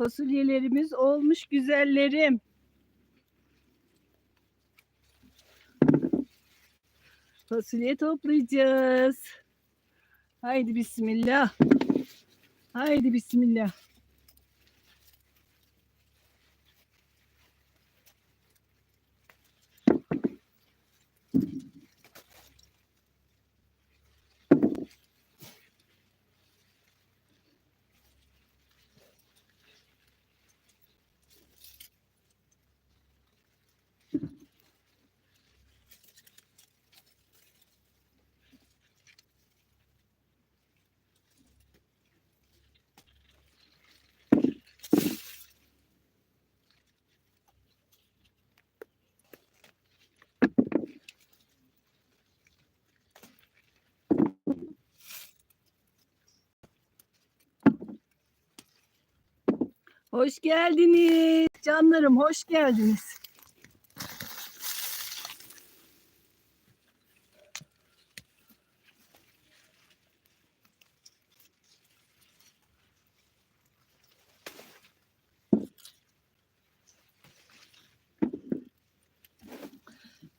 Fasulyelerimiz olmuş güzellerim. Fasulye toplayacağız. Haydi bismillah. Haydi bismillah. Hoş geldiniz. Canlarım hoş geldiniz.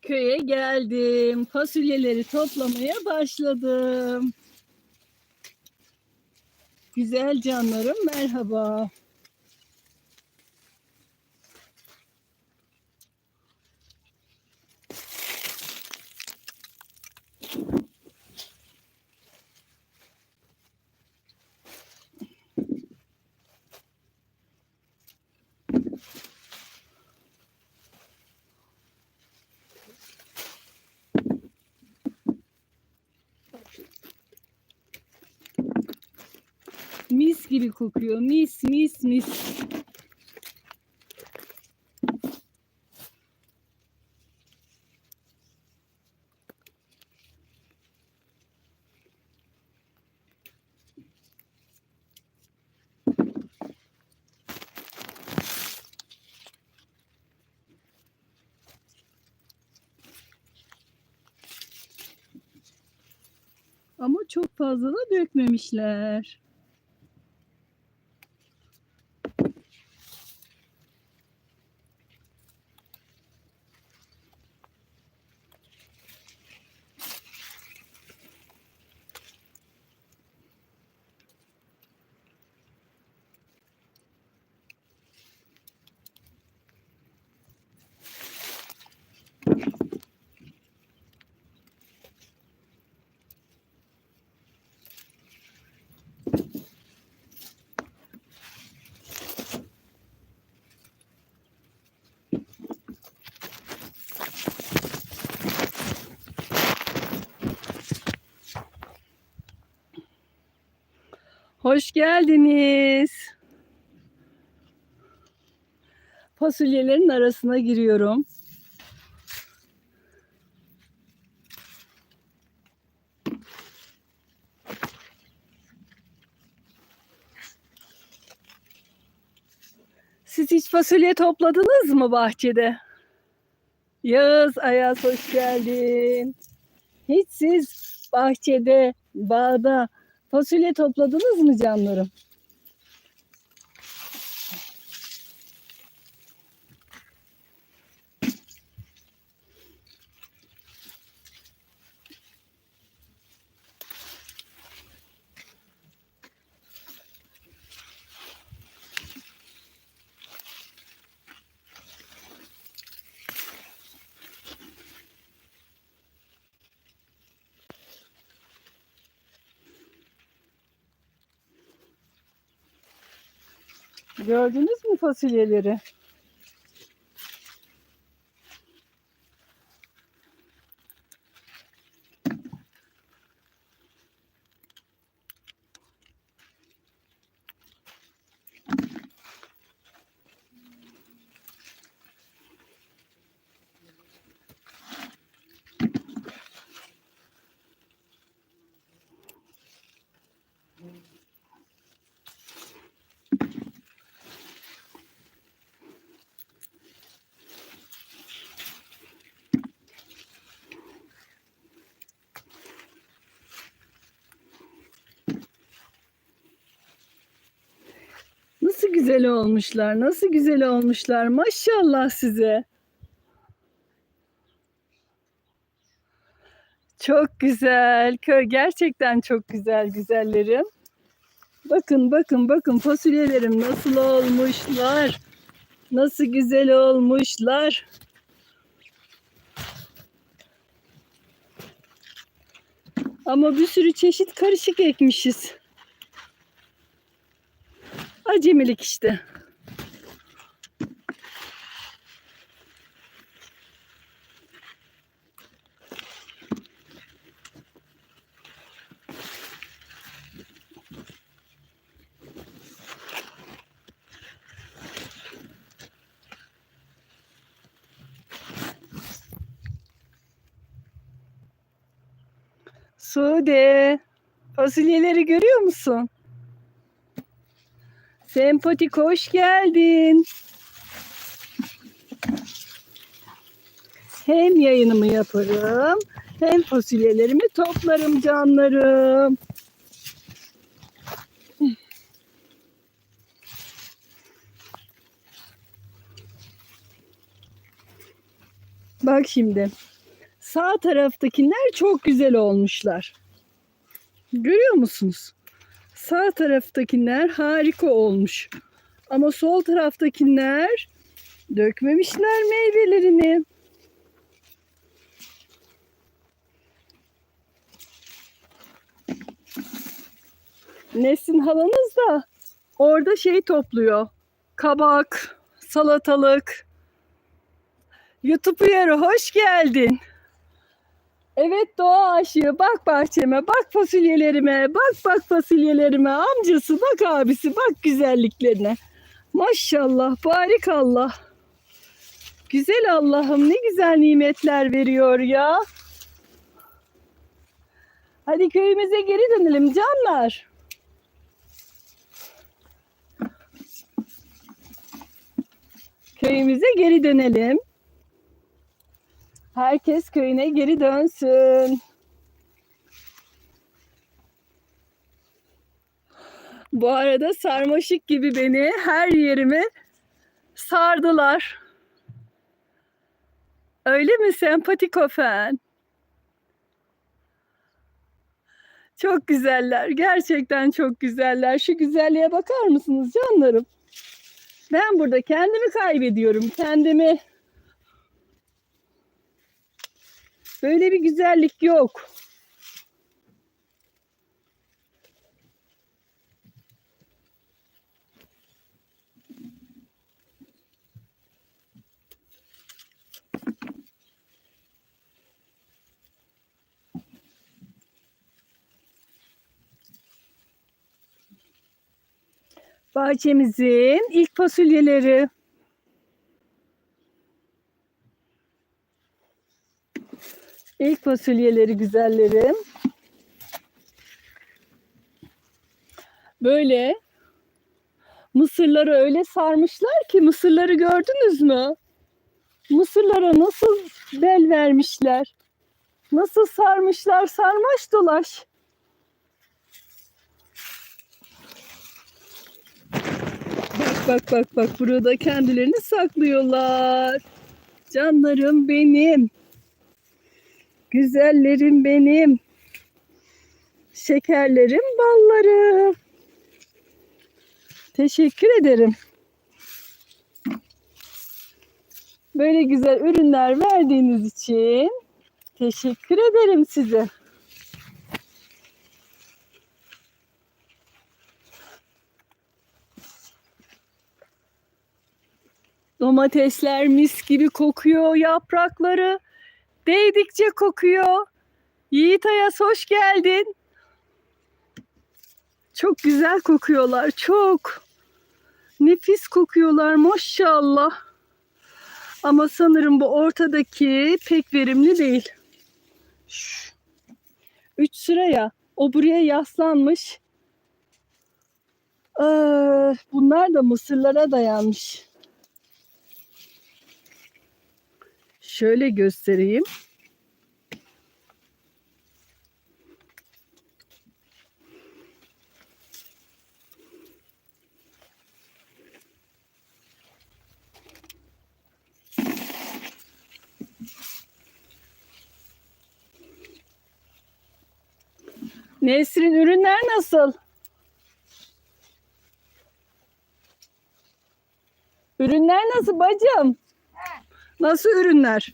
Köye geldim. Fasulyeleri toplamaya başladım. Güzel canlarım merhaba. Mis gibi kokuyor. Mis mis mis. Ama çok fazla da dökmemişler. Hoş geldiniz. Fasulyelerin arasına giriyorum. Siz hiç fasulye topladınız mı bahçede? Yağız, Ayaz hoş geldin. Hiç siz bahçede, bağda fasulye topladınız mı canlarım? Gördünüz mü fasulyeleri? Güzel olmuşlar. Nasıl güzel olmuşlar. Maşallah size. Çok güzel. Gerçekten çok güzel güzellerim. Bakın bakın bakın fasulyelerim nasıl olmuşlar. Nasıl güzel olmuşlar. Ama bir sürü çeşit karışık ekmişiz. Acemilik işte. Sude, fasulyeleri görüyor musun? Sempatik hoş geldin. Hem yayınımı yaparım, hem fasulyelerimi toplarım canlarım. Bak şimdi. Sağ taraftakiler çok güzel olmuşlar. Görüyor musunuz? Sağ taraftakiler harika olmuş. Ama sol taraftakiler dökmemişler meyvelerini. Nesin halanız da orada şey topluyor. Kabak, salatalık. YouTube uyarı hoş geldin. Evet doğa aşığı bak bahçeme bak fasulyelerime bak bak fasulyelerime amcası bak abisi bak güzelliklerine. Maşallah barikallah. Güzel Allah'ım ne güzel nimetler veriyor ya. Hadi köyümüze geri dönelim canlar. Köyümüze geri dönelim. Herkes köyüne geri dönsün. Bu arada sarmaşık gibi beni her yerime sardılar. Öyle mi sempatikofen? Çok güzeller. Gerçekten çok güzeller. Şu güzelliğe bakar mısınız canlarım? Ben burada kendimi kaybediyorum. Kendimi Böyle bir güzellik yok. Bahçemizin ilk fasulyeleri. İlk fasulyeleri güzellerim. Böyle mısırları öyle sarmışlar ki mısırları gördünüz mü? Mısırlara nasıl bel vermişler. Nasıl sarmışlar sarmaş dolaş. Bak bak bak bak burada kendilerini saklıyorlar. Canlarım benim. Güzellerim benim. Şekerlerim, ballarım. Teşekkür ederim. Böyle güzel ürünler verdiğiniz için teşekkür ederim size. Domatesler mis gibi kokuyor yaprakları. Değdikçe kokuyor. Yiğit Ayas hoş geldin. Çok güzel kokuyorlar. Çok. Nefis kokuyorlar maşallah. Ama sanırım bu ortadaki pek verimli değil. Üç sıraya. O buraya yaslanmış. Ee, bunlar da mısırlara dayanmış. şöyle göstereyim. Nesrin ürünler nasıl? Ürünler nasıl bacım? Nasıl ürünler?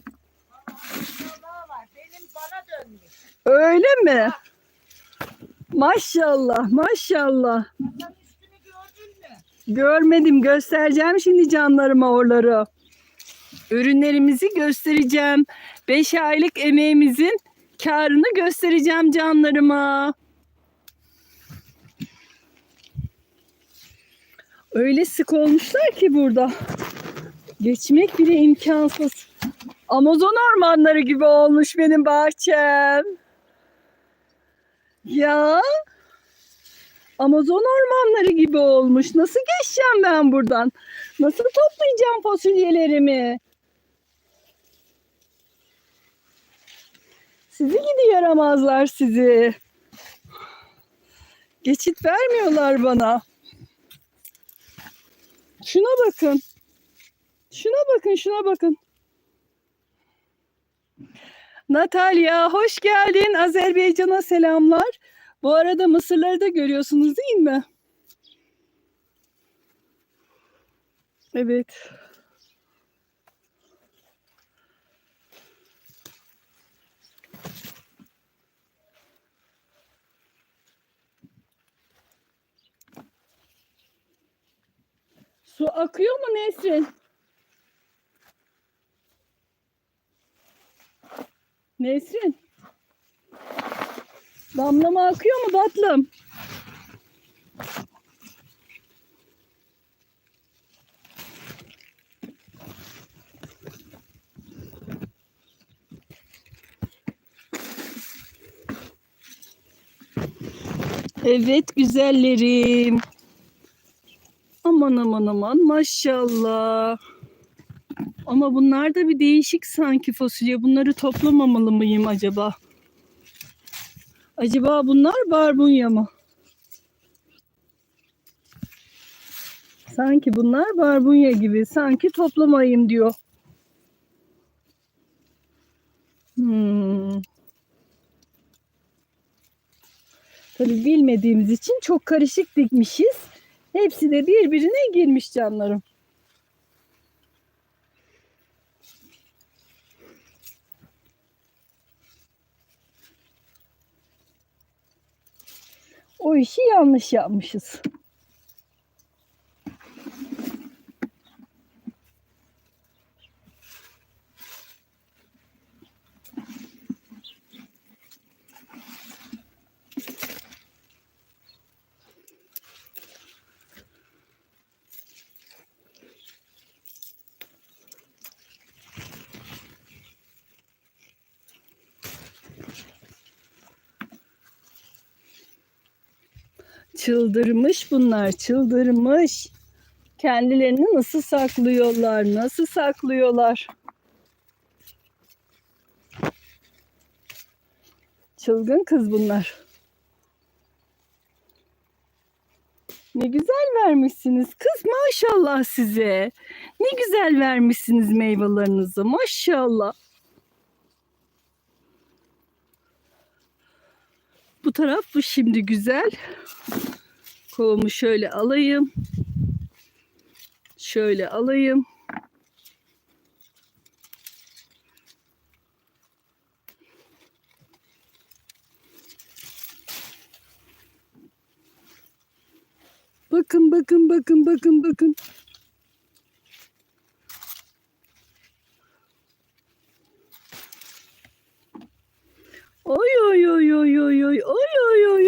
Benim bana dönmüş. Öyle mi? Maşallah, maşallah. Gördün mü? Görmedim, göstereceğim şimdi canlarıma oraları. Ürünlerimizi göstereceğim. 5 aylık emeğimizin karını göstereceğim canlarıma. Öyle sık olmuşlar ki burada. Geçmek bile imkansız. Amazon ormanları gibi olmuş benim bahçem. Ya Amazon ormanları gibi olmuş. Nasıl geçeceğim ben buradan? Nasıl toplayacağım fasulyelerimi? Sizi gidi yaramazlar sizi. Geçit vermiyorlar bana. Şuna bakın. Şuna bakın, şuna bakın. Natalya, hoş geldin. Azerbaycan'a selamlar. Bu arada mısırları da görüyorsunuz değil mi? Evet. Su akıyor mu Nesrin? Nesrin? Damlama akıyor mu Batlım? Evet güzellerim. Aman aman aman maşallah. Ama bunlar da bir değişik sanki fasulye. Bunları toplamamalı mıyım acaba? Acaba bunlar barbunya mı? Sanki bunlar barbunya gibi. Sanki toplamayayım diyor. Hmm. Tabii bilmediğimiz için çok karışık dikmişiz. Hepsi de birbirine girmiş canlarım. O işi yanlış yapmışız. Çıldırmış bunlar, çıldırmış. Kendilerini nasıl saklıyorlar, nasıl saklıyorlar? Çılgın kız bunlar. Ne güzel vermişsiniz kız maşallah size. Ne güzel vermişsiniz meyvelerinizi maşallah. Bu taraf bu şimdi güzel. Kovumu şöyle alayım. Şöyle alayım. Bakın bakın bakın bakın bakın. Oy oy oy oy oy oy oy oy oy.